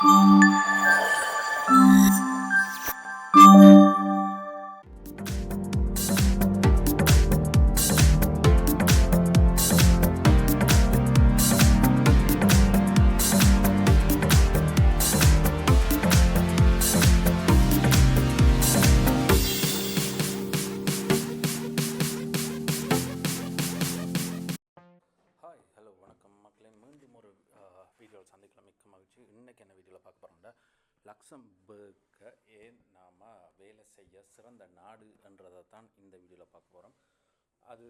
Música லக்சம்பர்க்கை ஏன் நாம் வேலை செய்ய சிறந்த நாடு என்றதை தான் இந்த வீடியோவில் பார்க்க போகிறோம் அது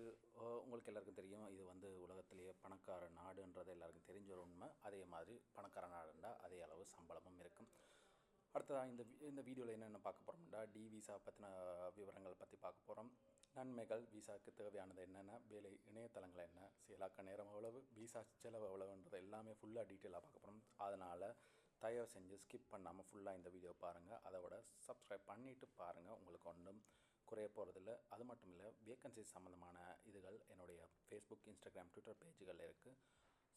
உங்களுக்கு எல்லாருக்கும் தெரியும் இது வந்து உலகத்திலேயே பணக்கார நாடுன்றது எல்லாருக்கும் தெரிஞ்ச ஒரு உண்மை. அதே மாதிரி பணக்கார நாடுண்டா அதே அளவு சம்பளமும் இருக்கும். அடுத்ததாக இந்த இந்த வீடியோவில் என்னென்ன பார்க்க போகிறோம்னா டி விசா பற்றின விவரங்கள் பற்றி பார்க்க போகிறோம் நன்மைகள் விசாவுக்கு தேவையானது என்னென்ன வேலை இணையதளங்கள் என்ன செயலாக்க நேரம் எவ்வளவு விசா செலவு எவ்வளவுன்றது எல்லாமே ஃபுல்லாக டீட்டெயிலாக பார்க்க போகிறோம் அதனால் தயவு செஞ்சு ஸ்கிப் பண்ணாமல் ஃபுல்லாக இந்த வீடியோ பாருங்கள் அதோட சப்ஸ்கிரைப் பண்ணிவிட்டு பாருங்கள் உங்களுக்கு ஒன்றும் குறைய போகிறதில்ல அது மட்டும் இல்லை வேக்கன்சி சம்மந்தமான இதுகள் என்னுடைய ஃபேஸ்புக் இன்ஸ்டாகிராம் ட்விட்டர் பேஜுகள் இருக்குது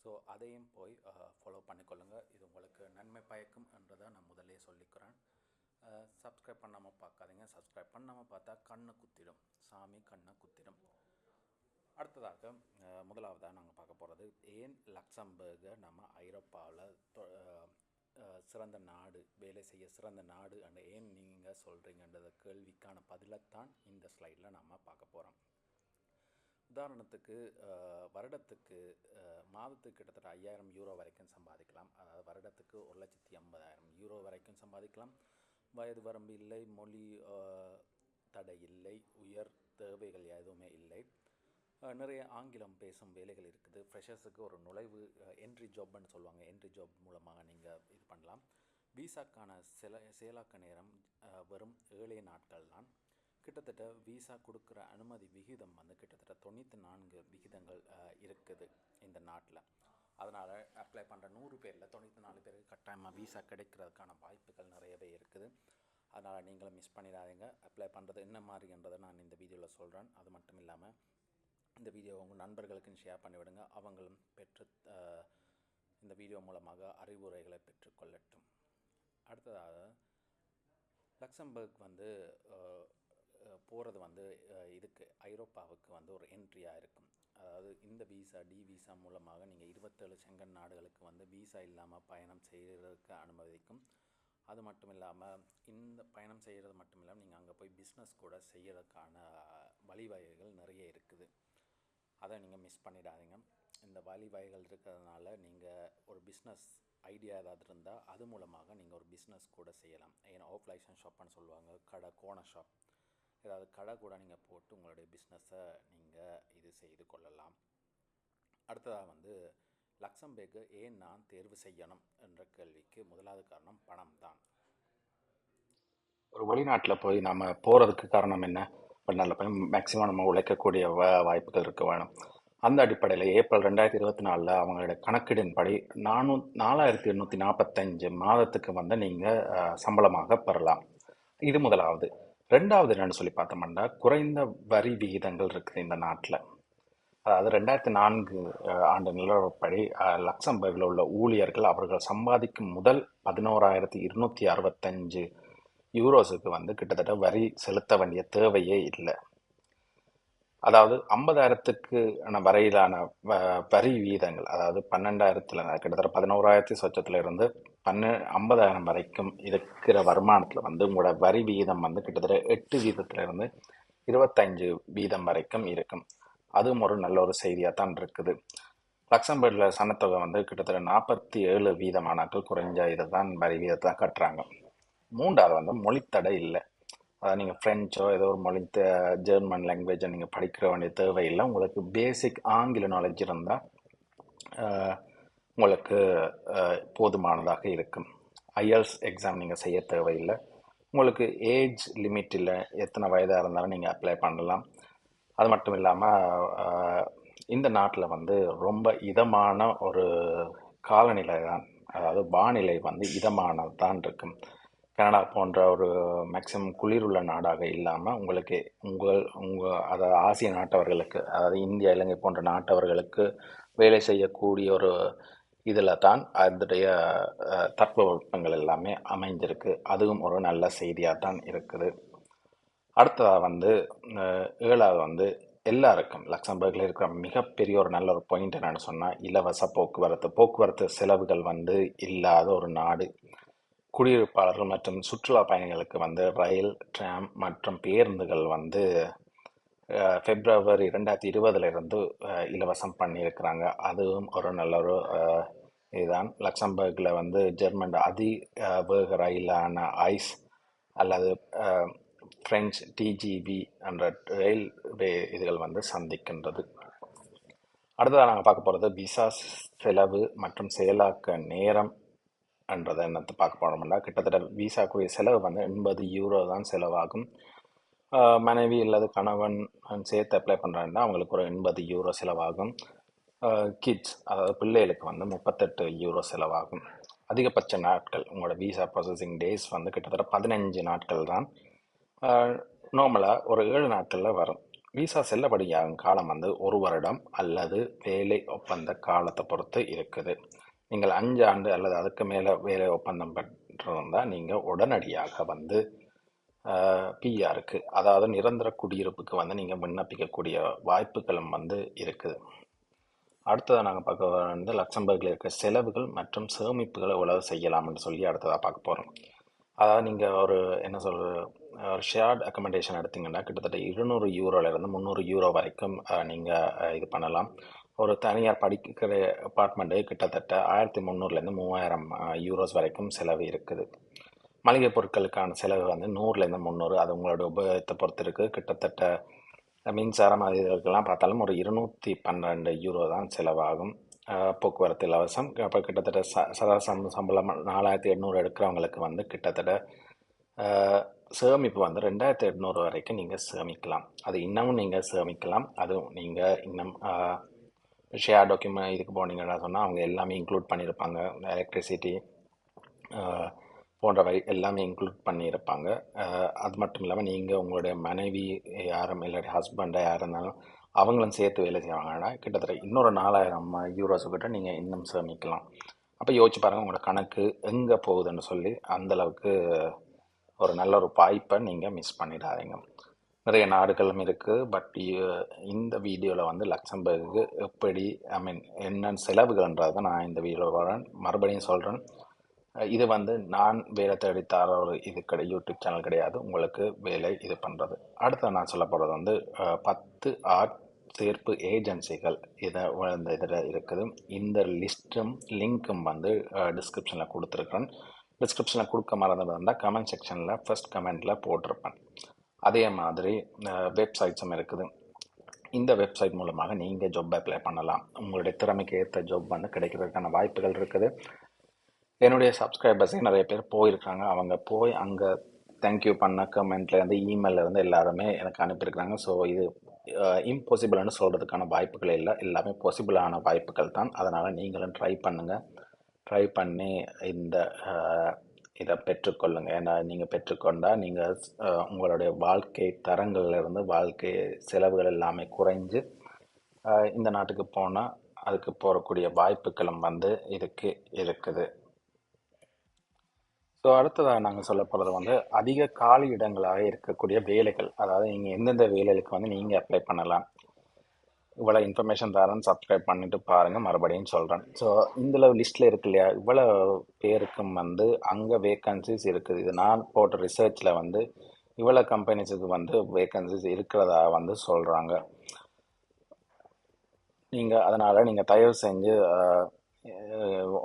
ஸோ அதையும் போய் ஃபாலோ பண்ணிக்கொள்ளுங்கள் இது உங்களுக்கு நன்மை பயக்கும் என்றதை நான் முதலே சொல்லிக்கிறேன். சப்ஸ்கிரைப் பண்ணாமல் பார்க்காதீங்க. சப்ஸ்கிரைப் பண்ணாமல் பார்த்தா கண்ணை குத்திடும். சாமி கண்ணை குத்திடும். அடுத்ததாக முதலாவதாக நாங்கள் பார்க்க போகிறது ஏன் லக்சம்பர்கை நம்ம ஐரோப்பாவில் சிறந்த நாடு வேலை செய்ய சிறந்த நாடு அண்ட் ஏன் நீங்கள் சொல்கிறீங்கன்றத கேள்விக்கான பதிலைத்தான் இந்த ஸ்லைடில் நம்ம பார்க்க போகிறோம் உதாரணத்துக்கு வருடத்துக்கு மாதத்துக்கு கிட்டத்தட்ட ஐயாயிரம் யூரோ வரைக்கும் சம்பாதிக்கலாம். அதாவது வருடத்துக்கு ஒரு லட்சத்தி ஐம்பதாயிரம் யூரோ வரைக்கும் சம்பாதிக்கலாம். வயது வரம்பு இல்லை மொழி தடை இல்லை உயர் தேவைகள் எதுவுமே இல்லை. நிறைய ஆங்கிலம் பேசும் வேலைகள் இருக்குது. ஃப்ரெஷர்ஸுக்கு ஒரு நுழைவு என்ட்ரி ஜாப்னு சொல்லுவாங்க. என்ட்ரி ஜாப் மூலமாக நீங்கள் இது பண்ணலாம். விசாக்கான சில செயலாக்க நேரம் வரும் வெறும் ஏழே நாட்கள் தான். கிட்டத்தட்ட விசா கொடுக்குற அனுமதி விகிதம் வந்து கிட்டத்தட்ட தொண்ணூற்றி நான்கு விகிதங்கள் இருக்குது இந்த நாட்டில். அதனால் அப்ளை பண்ணுற நூறு பேரில் தொண்ணூற்றி நாலு பேருக்கு கட்டாயமாக விசா கிடைக்கிறதுக்கான வாய்ப்புகள் நிறையவே இருக்குது. அதனால் நீங்களும் மிஸ் பண்ணிடாதீங்க. அப்ளை பண்ணுறது என்ன மாதிரின்றதை நான் இந்த வீடியோவில் சொல்கிறேன் அது மட்டும் இல்லாமல் இந்த வீடியோ உங்கள் நண்பர்களுக்கும் ஷேர் பண்ணிவிடுங்க. அவங்களும் பெற்று இந்த வீடியோ மூலமாக அறிவுரைகளை பெற்றுக்கொள்ளட்டும் அடுத்ததாக லக்சம்பர்க் வந்து போகிறது வந்து இதுக்கு ஐரோப்பாவுக்கு வந்து ஒரு என்ட்ரியாக இருக்கும். அதாவது இந்த விசா டி விசா மூலமாக நீங்கள் இருபத்தேழு செங்கன் நாடுகளுக்கு வந்து விசா இல்லாமல் பயணம் செய்கிறதுக்கு அனுமதிக்கும். அது மட்டும் இல்லாமல் இந்த பயணம் செய்கிறது மட்டும் இல்லாமல் நீங்கள் அங்கே போய் பிஸ்னஸ் கூட செய்கிறதுக்கான வழிவகைகள் நிறைய இருக்குது. அதை நீங்கள் மிஸ் பண்ணிடாதீங்க. இந்த வழிவகைகள் இருக்கிறதுனால நீங்கள் ஒரு பிஸ்னஸ் ஐடியா ஏதாவது இருந்தால் அது மூலமாக நீங்கள் ஒரு பிஸ்னஸ் கூட செய்யலாம். ஏன்னா ஆஃப் லைசன்ஸ் ஷாப்னு சொல்லுவாங்க. கடை கோண ஷாப் ஏதாவது கடை கூட நீங்கள் போட்டு உங்களுடைய பிஸ்னஸை நீங்கள் இது செய்து கொள்ளலாம். அடுத்ததாக வந்து லக்சம்பேக்கு ஏன் நான் தேர்வு செய்யணும் என்ற கேள்விக்கு முதலாவது காரணம் பணம் தான் ஒரு வெளிநாட்டில் போய் நம்ம போகிறதுக்கு காரணம் என்ன? வெளிநாட்டில் போய் மேக்ஸிமம் நம்ம உழைக்கக்கூடிய வ வாய்ப்புகள் இருக்க வேணும். அந்த அடிப்படையில் ஏப்ரல் ரெண்டாயிரத்தி இருபத்தி நாலில் அவங்களுடைய கணக்கீடின்படி நானூ நாலாயிரத்தி எண்ணூற்றி நாற்பத்தஞ்சு மாதத்துக்கு வந்து நீங்கள் சம்பளமாக பெறலாம். இது முதலாவது. ரெண்டாவது என்னென்னு சொல்லி பார்த்தோம்னா குறைந்த வரி விகிதங்கள் இருக்குது இந்த நாட்டில். அதாவது ரெண்டாயிரத்தி நான்கு ஆண்டு நிலவரப்படி லக்சம்பர்கில் உள்ள ஊழியர்கள் அவர்கள் சம்பாதிக்கும் முதல் பதினோராயிரத்தி இருநூற்றி அறுபத்தஞ்சு யூரோஸுக்கு வந்து கிட்டத்தட்ட வரி செலுத்த வேண்டிய தேவையே இல்லை. அதாவது ஐம்பதாயிரத்துக்கு வரையிலான வ- வரி வீதங்கள் அதாவது பன்னெண்டாயிரத்தில் கிட்டத்தட்ட பதினோராயிரத்தி சொச்சத்துல இருந்து பன்ன ஐம்பதாயிரம் வரைக்கும் இருக்கிற வருமானத்தில் வந்து உங்களோட வரி விகிதம் வந்து கிட்டத்தட்ட எட்டு வீதத்திலிருந்து இருபத்தஞ்சு வீதம் வரைக்கும் இருக்கும். அதுவும் ஒரு நல்ல ஒரு செய்தியாக தான் இருக்குது. லக்சம்பர்கில் சனத்தொகை வந்து கிட்டத்தட்ட நாற்பத்தி ஏழு வீதமானாக்கள் குறைஞ்ச இதை தான் வரி வீதத்தை தான் கட்டுறாங்க. மூன்றாவது வந்து மொழித்தடை இல்லை. அதாவது நீங்கள் ஃப்ரெஞ்சோ ஏதோ ஒரு மொழி ஜெர்மன் லாங்குவேஜை நீங்கள் படிக்கிற வேண்டிய தேவையில்லை. உங்களுக்கு பேசிக் ஆங்கில நாலேஜ் இருந்தால் உங்களுக்கு போதுமானதாக இருக்கும். ஐஎல்ஸ் எக்ஸாம் நீங்கள் செய்ய தேவையில்லை. உங்களுக்கு ஏஜ் லிமிட் இல்லை. எத்தனை வயதாக இருந்தாலும் நீங்கள் அப்ளை பண்ணலாம். அது மட்டும் இல்லாமல் இந்த நாட்டில் வந்து ரொம்ப இதமான ஒரு காலநிலை தான். அதாவது வானிலை வந்து இதமானது தான் இருக்கும். கனடா போன்ற ஒரு மேக்சிமம் குளிருள்ள நாடாக இல்லாமல் உங்களுக்கு உங்கள் உங்கள் அதாவது ஆசிய நாட்டவர்களுக்கு அதாவது இந்தியா இலங்கை போன்ற நாட்டவர்களுக்கு வேலை செய்யக்கூடிய ஒரு இதில் தான் அதனுடைய அஹ், தட்பவெப்பங்கள் எல்லாமே அமைஞ்சிருக்கு. அதுவும் ஒரு நல்ல செய்தியாக தான் இருக்குது. அடுத்ததாக வந்து ஏழாவது வந்து எல்லாருக்கும் லக்சம்பர்கில் இருக்கிற மிகப்பெரிய ஒரு நல்ல ஒரு பாயிண்ட் என்னன்னு சொன்னால் இலவச போக்குவரத்து போக்குவரத்து செலவுகள் வந்து இல்லாத ஒரு நாடு. குடியிருப்பாளர்கள் மற்றும் சுற்றுலா பயணிகளுக்கு வந்து ரயில் ட்ராம் மற்றும் பேருந்துகள் வந்து பிப்ரவரி ரெண்டாயிரத்தி இருபதுலேருந்து இலவசம் பண்ணியிருக்கிறாங்க. அதுவும் ஒரு நல்ல ஒரு இதுதான். லக்சம்பர்கில் வந்து ஜெர்மன் அதி வேக ரயிலான ஐஸ் அல்லது ஃப்ரெஞ்ச் டிஜிபி என்ற ரயில்வே இதுகள் வந்து சந்திக்கின்றது. அடுத்ததாக நாங்கள் பார்க்க போகிறது விசா செலவு மற்றும் செயலாக்க நேரம். என்றதை என்னத்தை பார்க்க போனோம்னா கிட்டத்தட்ட விசாக்குரிய செலவு வந்து எண்பது யூரோ தான் செலவாகும். மனைவி அல்லது கணவன் சேர்த்து அப்ளை பண்ணுறாங்கன்னா அவங்களுக்கு ஒரு எண்பது யூரோ செலவாகும். கிட்ஸ் அதாவது பிள்ளைகளுக்கு வந்து முப்பத்தெட்டு யூரோ செலவாகும். அதிகபட்ச நாட்கள் உங்களோட விசா ப்ராசஸிங் டேஸ் வந்து கிட்டத்தட்ட பதினஞ்சு நாட்கள் தான். நார்மலாக ஒரு ஏழு நாட்களில் வரும். விசா செல்லப்படியாகும் காலம் வந்து ஒரு வருடம் அல்லது வேலை ஒப்பந்த காலத்தை பொறுத்து இருக்குது. நீங்கள் அஞ்சு ஆண்டு அல்லது அதுக்கு மேலே வேலை ஒப்பந்தம் பெற்றிருந்தால் நீங்கள் உடனடியாக வந்து பிஆருக்கு அதாவது நிரந்தர குடியிருப்புக்கு வந்து நீங்கள் விண்ணப்பிக்கக்கூடிய வாய்ப்புகளும் வந்து இருக்குது. அடுத்ததாக நாங்கள் பார்க்க வந்து லக்சம்பர்கில் இருக்க செலவுகள் மற்றும் சேமிப்புகளை உழவு செய்யலாம்னு சொல்லி அடுத்ததாக பார்க்க போகிறோம் அதாவது நீங்கள் ஒரு என்ன சொல்கிற ஒரு ஷேர்ட் அக்கமெண்டேஷன் எடுத்திங்கன்னா கிட்டத்தட்ட இருநூறு யூரோலேருந்து முந்நூறு யூரோ வரைக்கும் நீங்கள் இது பண்ணலாம். ஒரு தனியார் படிக்கிற அப்பார்ட்மெண்ட்டு கிட்டத்தட்ட ஆயிரத்தி முந்நூறுலேருந்து மூவாயிரம் யூரோஸ் வரைக்கும் செலவு இருக்குது. மளிகை பொருட்களுக்கான செலவு வந்து நூறுலேருந்து முந்நூறு. அது உங்களோட உபயோகத்தை பொறுத்து இருக்குது கிட்டத்தட்ட மின்சாரம் அது இதுக்கெல்லாம் பார்த்தாலும் ஒரு இருநூற்றி பன்னெண்டு யூரோ தான் செலவாகும். போக்குவரத்து இலவசம். அப்போ கிட்டத்தட்ட ச சராசம் சம்பளம் நாலாயிரத்தி எண்ணூறு எடுக்கிறவங்களுக்கு வந்து கிட்டத்தட்ட சேமிப்பு வந்து ரெண்டாயிரத்தி எட்நூறு வரைக்கும் நீங்கள் சேமிக்கலாம். அது இன்னமும் நீங்கள் சேமிக்கலாம். அதுவும் நீங்கள் இன்னும் ஷேர் டாக்குமெண்ட் இதுக்கு போனீங்கன்னா சொன்னால் அவங்க எல்லாமே இன்க்ளூட் பண்ணியிருப்பாங்க. எலக்ட்ரிசிட்டி போன்றவை எல்லாமே இன்க்ளூட் பண்ணியிருப்பாங்க. அது மட்டும் இல்லாமல் நீங்கள் உங்களுடைய மனைவி யாரும் இல்லாட்டி ஹஸ்பண்டாக யார் இருந்தாலும் அவங்களும் சேர்த்து வேலை செய்வாங்கன்னா கிட்டத்தட்ட இன்னொரு நாலாயிரம் யூரோஸ் கிட்ட நீங்கள் இன்னும் சேமிக்கலாம். அப்போ யோசிச்சு பாருங்கள் உங்களோட கணக்கு எங்கே போகுதுன்னு சொல்லி அந்த அளவுக்கு ஒரு நல்ல ஒரு வாய்ப்பை நீங்கள் மிஸ் பண்ணிடாதீங்க. நிறைய நாடுகளும் இருக்குது பட் இந்த வீடியோவில் வந்து லக்சம்பர்க்கு எப்படி ஐ மீன் என்னென்ன செலவுகள்ன்றதை நான் இந்த வீடியோவில் வரேன் மறுபடியும் சொல்கிறேன் இது வந்து நான் வேலை தேடி தர ஒரு இது கிடை யூடியூப் சேனல் கிடையாது. உங்களுக்கு வேலை இது பண்ணுறது அடுத்து நான் சொல்ல போகிறது வந்து பத்து ஆர்ட் சேர்ப்பு ஏஜென்சிகள் இதை இந்த இதில் இருக்குது. இந்த லிஸ்ட்டும் லிங்க்கும் வந்து டிஸ்கிரிப்ஷனில் கொடுத்துருக்கேன் டிஸ்கிரிப்ஷனில் கொடுக்க மறந்துருந்தால் கமெண்ட் செக்ஷனில் ஃபஸ்ட் கமெண்ட்டில் போட்டிருப்பேன். அதே மாதிரி வெப்சைட்ஸும் இருக்குது. இந்த வெப்சைட் மூலமாக நீங்கள் ஜாப் அப்ளை பண்ணலாம். உங்களுடைய திறமைக்கு ஏற்ற ஜாப் வந்து கிடைக்கிறதுக்கான வாய்ப்புகள் இருக்குது. என்னுடைய சப்ஸ்கிரைபர்ஸே நிறைய பேர் போயிருக்காங்க. அவங்க போய் அங்கே தேங்க்யூ பண்ண கமெண்ட்லேருந்து இமெயிலேருந்து எல்லாருமே எனக்கு அனுப்பியிருக்கிறாங்க. ஸோ இது இம்பாசிபிள்னு சொல்கிறதுக்கான வாய்ப்புகள் இல்லை. எல்லாமே பாசிபிளான வாய்ப்புகள் தான். அதனால் நீங்களும் ட்ரை பண்ணுங்கள் ட்ரை பண்ணி இந்த இதை பெற்றுக்கொள்ளுங்க. ஏன்னா நீங்கள் பெற்றுக்கொண்டால் நீங்கள் உங்களுடைய வாழ்க்கை தரங்கள்லேருந்து வாழ்க்கை செலவுகள் எல்லாமே குறைஞ்சு இந்த நாட்டுக்கு போனால் அதுக்கு போகக்கூடிய வாய்ப்புகளும் வந்து இதுக்கு இருக்குது. ஸோ அடுத்ததாக நாங்கள் சொல்ல போகிறது வந்து அதிக காலி இடங்களாக இருக்கக்கூடிய வேலைகள். அதாவது நீங்கள் எந்தெந்த வேலைகளுக்கு வந்து நீங்கள் அப்ளை பண்ணலாம். இவ்வளோ இன்ஃபர்மேஷன் தரேன் சப்ஸ்கிரைப் பண்ணிட்டு பாருங்கள் மறுபடியும் சொல்கிறேன் ஸோ இந்த லிஸ்ட்டில் இருக்கு இல்லையா? இவ்வளோ பேருக்கும் வந்து அங்கே வேக்கன்சிஸ் இருக்குது. இது நான் போட்ட ரிசர்ச்சில் வந்து இவ்வளோ கம்பெனிஸுக்கு வந்து வேக்கன்சிஸ் இருக்கிறதா வந்து சொல்கிறாங்க நீங்கள் அதனால் நீங்கள் தயவு செஞ்சு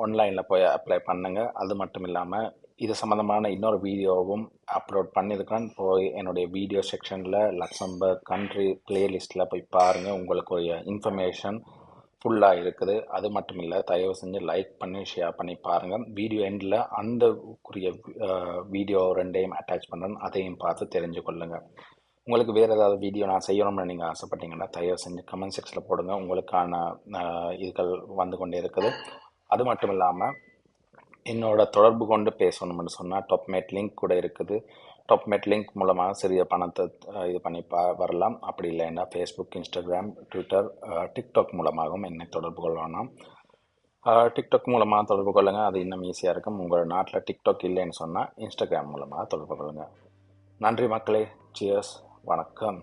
ஆன்லைனில் போய் அப்ளை பண்ணுங்கள் அது மட்டும் இல்லாமல் இது சம்மந்தமான இன்னொரு வீடியோவும் அப்லோட் பண்ணியிருக்கேன் போய் என்னுடைய வீடியோ செக்ஷனில் லக்சம்பர்க் கண்ட்ரி பிளேலிஸ்ட்டில் போய் பாருங்கள் உங்களுக்கு ஒரு இன்ஃபர்மேஷன் ஃபுல்லாக இருக்குது. அது மட்டும் இல்லை தயவு செஞ்சு லைக் பண்ணி ஷேர் பண்ணி பாருங்கள் வீடியோ எண்டில் அந்த குறிய வீடியோ ரெண்டையும் அட்டாச் பண்ணுறேன் அதையும் பார்த்து தெரிஞ்சு கொள்ளுங்கள் உங்களுக்கு வேறு ஏதாவது வீடியோ நான் செய்யணும்னு நீங்கள் ஆசைப்பட்டீங்கன்னா தயவு செஞ்சு கமெண்ட் செக்ஷனில் போடுங்க. உங்களுக்கான இதுகள் வந்து கொண்டே இருக்குது. அது மட்டும் இல்லாமல் என்னோட தொடர்பு கொண்டு பேசணும்னு சொன்னால் டாப்மேட் லிங்க் கூட இருக்குது. டாப்மேட் லிங்க் மூலமாக சிறிய பணத்தை இது பண்ணி பா வரலாம். அப்படி இல்லைன்னா ஃபேஸ்புக் இன்ஸ்டாகிராம் ட்விட்டர் டிக்டாக் மூலமாகவும் என்னை தொடர்பு கொள்ளலாம். டிக்டாக் மூலமாக தொடர்பு கொள்ளுங்கள் அது இன்னும் ஈஸியாக இருக்கும். உங்கள் நாட்டில் டிக்டாக் இல்லைன்னு சொன்னால் இன்ஸ்டாகிராம் மூலமாக தொடர்பு கொள்ளுங்கள் நன்றி மக்களே. சியர்ஸ் வணக்கம்.